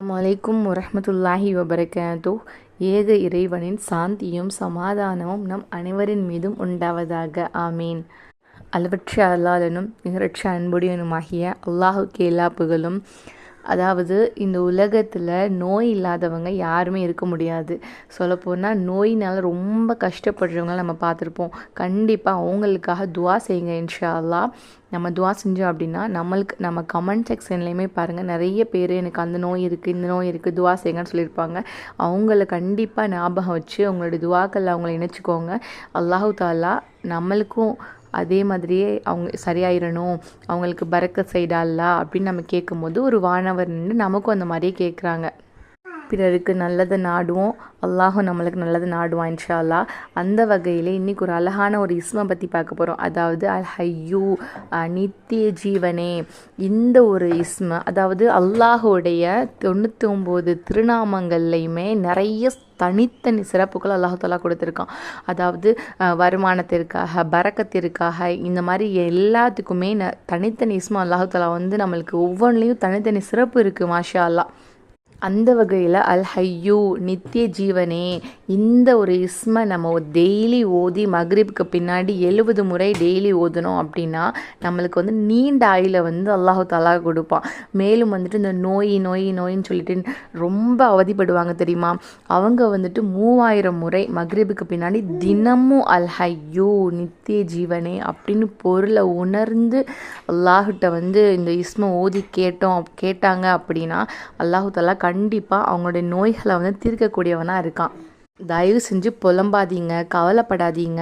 அலைக்கும் வரமத்துல்லாஹி வபரகாத்தோ. ஏக இறைவனின் சாந்தியும் சமாதானமும் நம் அனைவரின் மீதும் உண்டாவதாக. ஆமீன். அளவற்ற அல்லாதனும் நிகரற்ற அன்புடையனுமாகிய அல்லாஹுக்கு எல்லா புகழும். அதாவது இந்த உலகத்தில் நோய் இல்லாதவங்க யாருமே இருக்க முடியாது. சொல்லப்போனால் நோயினால் ரொம்ப கஷ்டப்படுறவங்கள நம்ம பார்த்துருப்போம். கண்டிப்பாக அவங்களுக்காக துவா செய்யுங்க இன்ஷா அல்லாஹ் நம்ம துவா செஞ்சோம் அப்படின்னா நம்மளுக்கு நம்ம கமெண்ட் செக்ஷன்லேயுமே பாருங்கள் நிறைய பேர் எனக்கு அந்த நோய் இருக்குது இந்த நோய் இருக்குது துவா செய்யுங்கன்னு சொல்லியிருப்பாங்க. அவங்கள கண்டிப்பாக ஞாபகம் வச்சு அவங்களோட துவாக்களில் அவங்கள இணைச்சிக்கோங்க. அல்லாஹு தாலா நம்மளுக்கும் அதே மாதிரியே அவங்க சரியாயிடணும் அவங்களுக்கு பறக்க சைடாலா அப்படின்னு நம்ம கேட்கும்போது ஒரு வானவர் நின்று நமக்கும் அந்த மாதிரியே கேட்குறாங்க பிறருக்கு நல்லதை நாடுவோம். அல்லாஹும் நம்மளுக்கு நல்லது நாடுவான் இன்ஷா அல்லா அந்த வகையில் இன்றைக்கி ஒரு அழகான ஒரு இஸ்மை பற்றி பார்க்க போகிறோம் அதாவது அல் ஹையூ நித்திய ஜீவனே. இந்த ஒரு இஸ்ம அதாவது அல்லாஹுடைய தொண்ணூற்றி ஒம்பது திருநாமங்கள்லையுமே நிறைய தனித்தனி சிறப்புகள் அல்லாஹாலா கொடுத்துருக்கான். அதாவது வருமானத்திற்காக பறக்கத்திற்காக இந்த மாதிரி எல்லாத்துக்குமே ந தனித்தனி இஸ்மா அல்லாஹாலா வந்து நம்மளுக்கு ஒவ்வொன்றிலையும் தனித்தனி சிறப்பு இருக்குது மாஷா அல்லா அந்த வகையில் அல் ஹையூ நித்திய ஜீவனே இந்த ஒரு இஸ்மை நம்ம டெய்லி ஓதி மக்ரிப்க்கு பின்னாடி எழுபது முறை டெய்லி ஓதணும் அப்படின்னா நம்மளுக்கு வந்து நீண்ட ஆயில வந்து அல்லாஹு தாலா கொடுப்பான். மேலும் வந்துட்டு இந்த நோய் நோய் நோயின்னு சொல்லிட்டு ரொம்ப அவதிப்படுவாங்க தெரியுமா? அவங்க வந்துட்டு மூவாயிரம் முறை மக்ரிபுக்கு பின்னாடி தினமும் அல் ஹையூ நித்திய ஜீவனே அப்படின்னு பொருளை உணர்ந்து அல்லாஹிட்ட வந்து இந்த இஸ்மை ஓதி கேட்டோம் கேட்டாங்க அப்படின்னா அல்லாஹு தாலா கண்டிப்பாக அவங்களுடைய நோய்களை வந்து தீர்க்கக்கூடியவனாக இருக்கான். தயவு செஞ்சு புலம்பாதீங்க கவலைப்படாதீங்க.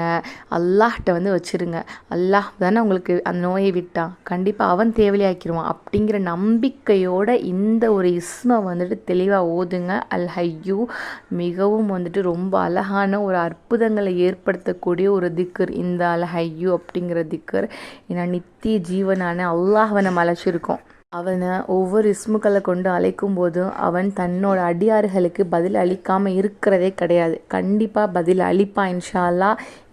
அல்லாஹ்கிட்ட வந்து வச்சுருங்க. அல்லாஹ் தானே உங்களுக்கு அந்த நோயை விட்டான் கண்டிப்பாக அவன் தேவையாக்கிடுவான் அப்படிங்கிற நம்பிக்கையோட இந்த ஒரு இஸ்மை வந்துட்டு தெளிவாக ஓதுங்க. அல் ஹையூ மிகவும் வந்துட்டு ரொம்ப அழகான ஒரு அற்புதங்களை ஏற்படுத்தக்கூடிய ஒரு திக்கர். இந்த அல் ஹையூ அப்படிங்கிற திக்கர். ஏன்னா நித்திய ஜீவனான அல்லாஹ் நம்ம அழைச்சிருக்கோம் அவனை ஒவ்வொரு இஸ்முக்களை கொண்டு அழைக்கும் போதும் அவன் தன்னோட அடியார்களுக்கு பதில் அளிக்காமல் இருக்கிறதே கிடையாது. கண்டிப்பாக பதில் அளிப்பான் இன்ஷால்லா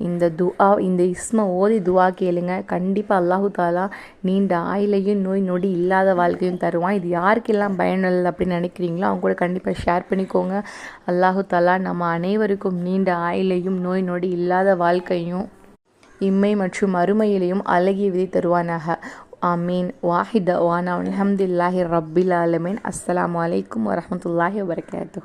இந்த துவா இந்த இஸ்மை ஓதி துவா கேளுங்க. கண்டிப்பாக அல்லாஹு தாலா நீண்ட ஆயிலையும் நோய் நொடி இல்லாத வாழ்க்கையும் தருவான். இது யாருக்கெல்லாம் பயனுள்ளது அப்படின்னு நினைக்கிறீங்களோ அவங்க கூட கண்டிப்பாக ஷேர் பண்ணிக்கோங்க. அல்லாஹு தாலா நம்ம அனைவருக்கும் நீண்ட ஆயிலையும் நோய் நொடி இல்லாத வாழ்க்கையும் இம்மை மற்றும் அருமையிலையும் அழகிய விதை தருவானாக. آمين. واحدة وأنا والحمد لله رب العالمين. السلام عليكم ورحمة الله وبركاته.